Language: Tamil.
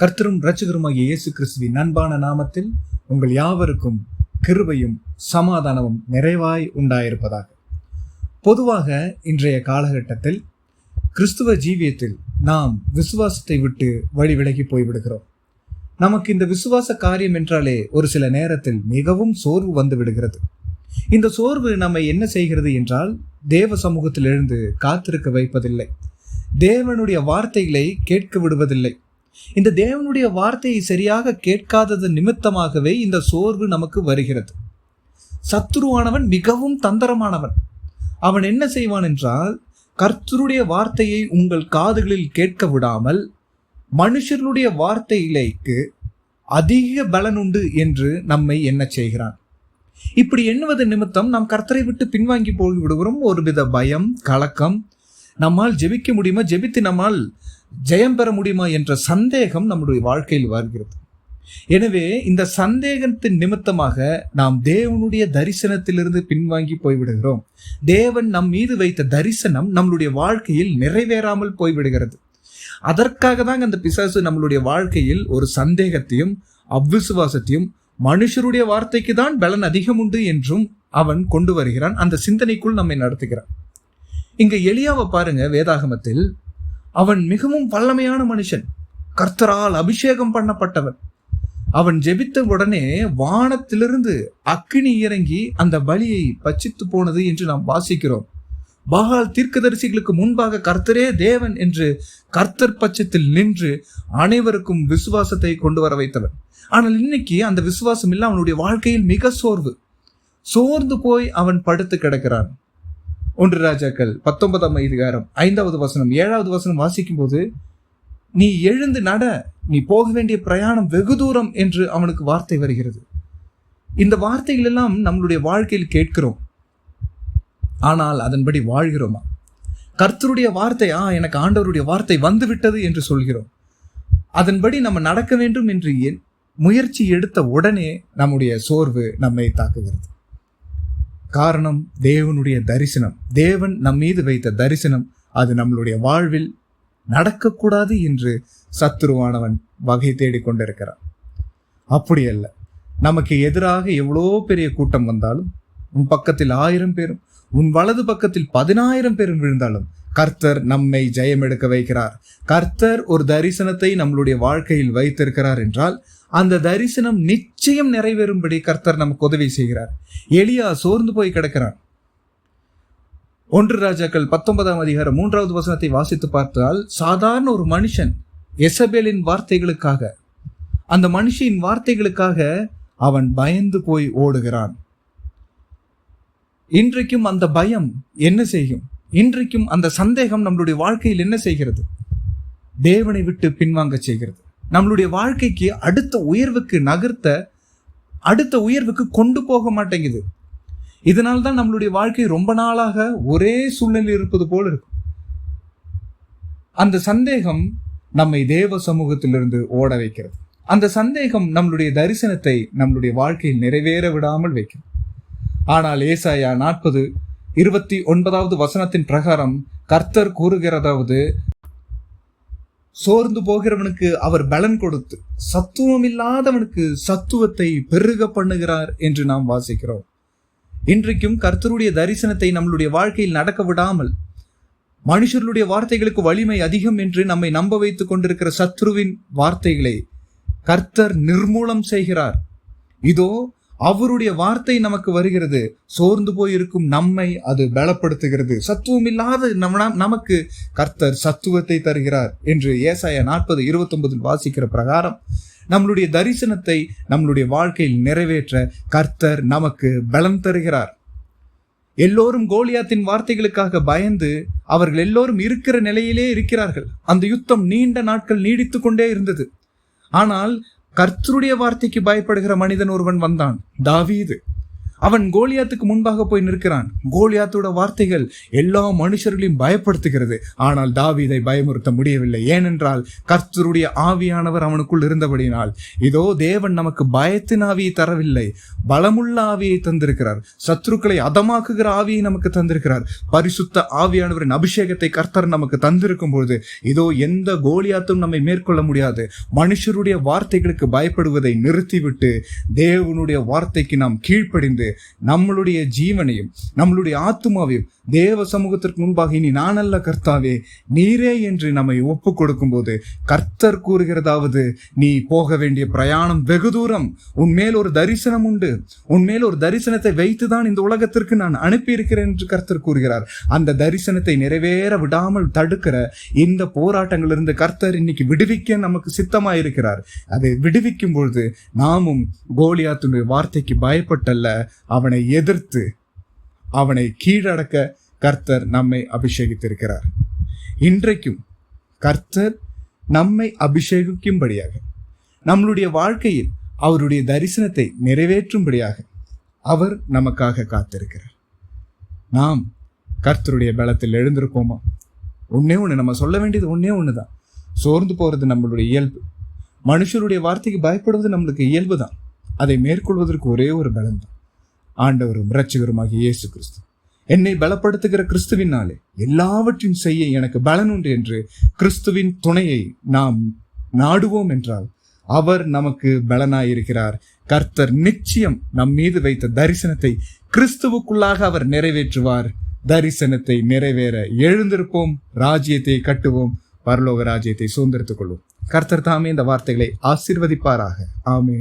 கர்த்தரும் இரட்சகருமாகிய இயேசு கிறிஸ்துவின் அன்பான நாமத்தில் உங்கள் யாவருக்கும் கிருபையும் சமாதானமும் நிறைவாய் உண்டாயிருப்பதாக. பொதுவாக இன்றைய காலகட்டத்தில் கிறிஸ்துவ ஜீவியத்தில் நாம் விசுவாசத்தை விட்டு வழி விலகி போய்விடுகிறோம். நமக்கு இந்த விசுவாச காரியம் என்றாலே ஒரு சில நேரத்தில் மிகவும் சோர்வு வந்து விடுகிறது. இந்த சோர்வு நம்மை என்ன செய்கிறது என்றால் தேவ சமூகத்திலிருந்து காத்திருக்க வைப்பதில்லை. தேவனுடைய வார்த்தைகளை கேட்க விடுவதில்லை. இந்த தேவனுடைய வார்த்தையை சரியாக கேட்காதது நிமித்தமாகவே இந்த சோர்வு நமக்கு வருகிறது. சத்துருவானவன் மிகவும் தந்திரமானவன். அவன் என்ன செய்வான் என்றால் கர்த்தருடைய வார்த்தையை உங்கள் காதுகளில் கேட்க விடாமல் மனுஷர்களுடைய வார்த்தையிலேக்கு அதிக பலன் உண்டு என்று நம்மை என்ன செய்கிறான். இப்படி எண்ணுவது நிமித்தம் நாம் கர்த்தரை விட்டு பின்வாங்கி போய்விடுகிறோம். ஒருவித பயம் கலக்கம் நம்மால் ஜெபிக்க முடியுமா? ஜெபித்து நம்மால் ஜெயம் பெற முடியுமா என்ற சந்தேகம் நம்முடைய வாழ்க்கையில் வருகிறது. எனவே இந்த சந்தேகத்தின் நிமித்தமாக நாம் தேவனுடைய தரிசனத்திலிருந்து பின்வாங்கி போய்விடுகிறோம். தேவன் நம் மீது வைத்த தரிசனம் நம்மளுடைய வாழ்க்கையில் நிறைவேறாமல் போய்விடுகிறது. அதற்காக தான் அந்த பிசாசு நம்மளுடைய வாழ்க்கையில் ஒரு சந்தேகத்தையும் அவ்விசுவாசத்தையும் மனுஷருடைய வார்த்தைக்கு தான் பலன் அதிகம் உண்டு என்றும் அவன் கொண்டு வருகிறான். அந்த சிந்தனைக்குள் நம்மை நடத்துகிறான். இங்க எளியாவை பாருங்க வேதாகமத்தில். அவன் மிகவும் வல்லமையான மனுஷன். கர்த்தரால் அபிஷேகம் பண்ணப்பட்டவன். அவன் ஜெபித்த உடனே வானத்திலிருந்து அக்கினி இறங்கி அந்த பலியை பச்சித்து போனது என்று நாம் வாசிக்கிறோம். பாகால் தீர்க்கதரிசிகளுக்கு முன்பாக கர்த்தரே தேவன் என்று கர்த்தர் பட்சத்தில் நின்று அனைவருக்கும் விசுவாசத்தை கொண்டு வர வைத்தவன். ஆனால் இன்னைக்கு அந்த விசுவாசம் இல்லை அவனுடைய வாழ்க்கையில் மிக சோர்வு. சோர்ந்து போய் அவன் படுத்து கிடக்கிறான். ஒன்று ராஜாக்கள் பத்தொன்பதாம் அதிகாரம் ஐந்தாவது வசனம். ஏழாவது வசனம் வாசிக்கும் போது நீ எழுந்து நட நீ போக வேண்டிய பிரயாணம் வெகு தூரம் என்று அவனுக்கு வார்த்தை வருகிறது. இந்த வார்த்தைகள் எல்லாம் நம்மளுடைய வாழ்க்கையில் கேட்கிறோம். ஆனால் அதன்படி வாழ்கிறோமா? கர்த்தருடைய வார்த்தை ஆ எனக்கு ஆண்டவருடைய வார்த்தை வந்து விட்டது என்று சொல்கிறோம். அதன்படி நம்ம நடக்க வேண்டும் என்று என் முயற்சி எடுத்த உடனே நம்முடைய சோர்வு நம்மை தாக்குகிறது. காரணம் தேவனுடைய தரிசனம். தேவன் நம் மீது வைத்த தரிசனம் அது நம்மளுடைய வாழ்வில் நடக்கக்கூடாது என்று சத்துருவானவன் வகை தேடிக் கொண்டிருக்கிறான். அப்படி அல்ல. நமக்கு எதிராக எவ்வளோ பெரிய கூட்டம் வந்தாலும் உன் பக்கத்தில் ஆயிரம் பேரும் உன் வலது பக்கத்தில் பதினாயிரம் பேரும் விழுந்தாலும் கர்த்தர் நம்மை ஜெயம் எடுக்க வைக்கிறார். கர்த்தர் ஒரு தரிசனத்தை நம்மளுடைய வாழ்க்கையில் வைத்திருக்கிறார் என்றால் அந்த தரிசனம் நிச்சயம் நிறைவேறும்படி கர்த்தர் நமக்கு உதவி செய்கிறார். எளியா சோர்ந்து போய் கிடக்கிறான். ஒன்று ராஜாக்கள் பத்தொன்பதாம் அதிகாரம் மூன்றாவது வசனத்தை வாசித்து பார்த்தால் சாதாரண ஒரு மனுஷன் எசபேலின் வார்த்தைகளுக்காக அந்த மனுஷின் வார்த்தைகளுக்காக அவன் பயந்து போய் ஓடுகிறான். இன்றைக்கும் அந்த பயம் என்ன செய்யும்? இன்றைக்கும் அந்த சந்தேகம் நம்மளுடைய வாழ்க்கையில் என்ன செய்கிறது? தேவனை விட்டு பின்வாங்க செய்கிறது. நம்மளுடைய வாழ்க்கைக்கு அடுத்த உயர்வுக்கு நகர்த்த அடுத்த உயர்வுக்கு கொண்டு போக மாட்டேங்குது. இதனால் தான் நம்மளுடைய வாழ்க்கை ரொம்ப நாளாக ஒரே சூழ்நிலையில் இருப்பது போல் இருக்கும். அந்த சந்தேகம் நம்மை தேவ சமூகத்திலிருந்து ஓட வைக்கிறது. அந்த சந்தேகம் நம்மளுடைய தரிசனத்தை நம்மளுடைய வாழ்க்கையில் நிறைவேற விடாமல் வைக்கும். ஆனால் ஏசாயா நாற்பது இருபத்தி ஒன்பதாவது வசனத்தின் பிரகாரம் கர்த்தர் கூறுகிறதாவது சோர்ந்து போகிறவனுக்கு அவர் பலன் கொடுத்து சத்துவம் இல்லாதவனுக்கு சத்துவத்தை பெருக பண்ணுகிறார் என்று நாம் வாசிக்கிறோம். இன்றைக்கும் கர்த்தருடைய தரிசனத்தை நம்மளுடைய வாழ்க்கையில் நடக்க விடாமல் மனுஷர்களுடைய வார்த்தைகளுக்கு வலிமை அதிகம் என்று நம்மை நம்ப வைத்துக் கொண்டிருக்கிற சத்ருவின் வார்த்தைகளை கர்த்தர் நிர்மூலம் செய்கிறார். இதோ அவருடைய வார்த்தை நமக்கு வருகிறது. சோர்ந்து போயிருக்கும் நம்மை அது பலப்படுத்துகிறது. சத்துவம் இல்லாத நமக்கு கர்த்தர் சத்துவத்தை தருகிறார் என்று ஏசாய நாற்பது இருபத்தி ஒன்பதில் வாசிக்கிற பிரகாரம். நம்மளுடைய தரிசனத்தை நம்மளுடைய வாழ்க்கையில் நிறைவேற்ற கர்த்தர் நமக்கு பலம் தருகிறார். எல்லோரும் கோலியாத்தின் வார்த்தைகளுக்காக பயந்து அவர்கள் எல்லோரும் இருக்கிற நிலையிலே இருக்கிறார்கள். அந்த யுத்தம் நீண்ட நாட்கள் நீடித்து கொண்டே இருந்தது. ஆனால் கர்த்தருடைய வார்த்தைக்கு பயப்படுகிற மனிதன் ஒருவன் வந்தான். தாவீது. அவன் கோலியாத்துக்கு முன்பாக போய் நிற்கிறான். கோலியாத்தோட வார்த்தைகள் எல்லா மனுஷர்களையும் பயப்படுத்துகிறது. ஆனால் தாவீதை பயமுறுத்த முடியவில்லை. ஏனென்றால் கர்த்தருடைய ஆவியானவர் அவனுக்குள் இருந்தபடியினால் இதோ தேவன் நமக்கு பயத்தின் ஆவியை தரவில்லை பலமுள்ள ஆவியை தந்திருக்கிறார். சத்ருக்களை அதமாக்குகிற ஆவியை நமக்கு தந்திருக்கிறார். பரிசுத்த ஆவியானவரின் அபிஷேகத்தை கர்த்தர் நமக்கு தந்திருக்கும் பொழுது இதோ எந்த கோலியாத்தும் நம்மை மேற்கொள்ள முடியாது. மனுஷருடைய வார்த்தைகளுக்கு பயப்படுவதை நிறுத்திவிட்டு தேவனுடைய வார்த்தைக்கு நாம் கீழ்ப்படிந்து நம்மளுடைய ஜீவனையும் நம்மளுடைய ஆத்மாவையும் தேவ சமூகத்திற்கு முன்பாக இனி நானல்ல கர்த்தாவே நீரே என்று நம்மை ஒப்பு கொடுக்கும்போது கர்த்தர் கூறுகிறதாவது நீ போக வேண்டிய பிரயாணம் வெகு தூரம். உன்மேல் ஒரு தரிசனம் உண்டு. உன்மேல் ஒரு தரிசனத்தை வைத்துதான் இந்த உலகத்திற்கு நான் அனுப்பியிருக்கிறேன் என்று கர்த்தர் கூறுகிறார். அந்த தரிசனத்தை நிறைவேற விடாமல் தடுக்கிற இந்த போராட்டங்களிலிருந்து கர்த்தர் இன்னைக்கு விடுவிக்க நமக்கு சித்தமாயிருக்கிறார். அதை விடுவிக்கும் பொழுது நாமும் கோலியாத்துடைய வார்த்தைக்கு பயப்பட்டல்ல. அவனை எதிர்த்து அவனை கீழடக்க கர்த்தர் நம்மை அபிஷேகித்திருக்கிறார். இன்றைக்கும் கர்த்தர் நம்மை அபிஷேகிக்கும்படியாக நம்மளுடைய வாழ்க்கையில் அவருடைய தரிசனத்தை நிறைவேற்றும்படியாக அவர் நமக்காக காத்திருக்கிறார். நாம் கர்த்தருடைய பலத்தில் எழுந்திருக்கோமா ஒன்னே ஒன்று நம்ம சொல்ல வேண்டியது ஒன்னே ஒன்று தான் சோர்ந்து போகிறது நம்மளுடைய இயல்பு. மனுஷருடைய வார்த்தைக்கு பயப்படுவது நம்மளுக்கு இயல்பு தான் அதை மேற்கொள்வதற்கு ஒரே ஒரு பலம் தான் ஆண்டவரும் இரட்சகருமாகிய இயேசு கிறிஸ்து. என்னை பலப்படுத்துகிற கிறிஸ்துவினாலே எல்லாவற்றையும் செய்ய எனக்கு பலனுண்டு என்று கிறிஸ்துவின் துணையை நாம் நாடுவோம் என்றால் அவர் நமக்கு பலனாயிருக்கிறார். கர்த்தர் நிச்சயம் நம் மீது வைத்த தரிசனத்தை கிறிஸ்துவுக்குள்ளாக அவர் நிறைவேற்றுவார். தரிசனத்தை நிறைவேற எழுந்திருப்போம் ராஜ்யத்தை கட்டுவோம் பரலோக ராஜ்யத்தை சுதந்திரத்துக் கொள்வோம். கர்த்தர் தாமே இந்த வார்த்தைகளை ஆசிர்வதிப்பாராக. ஆமே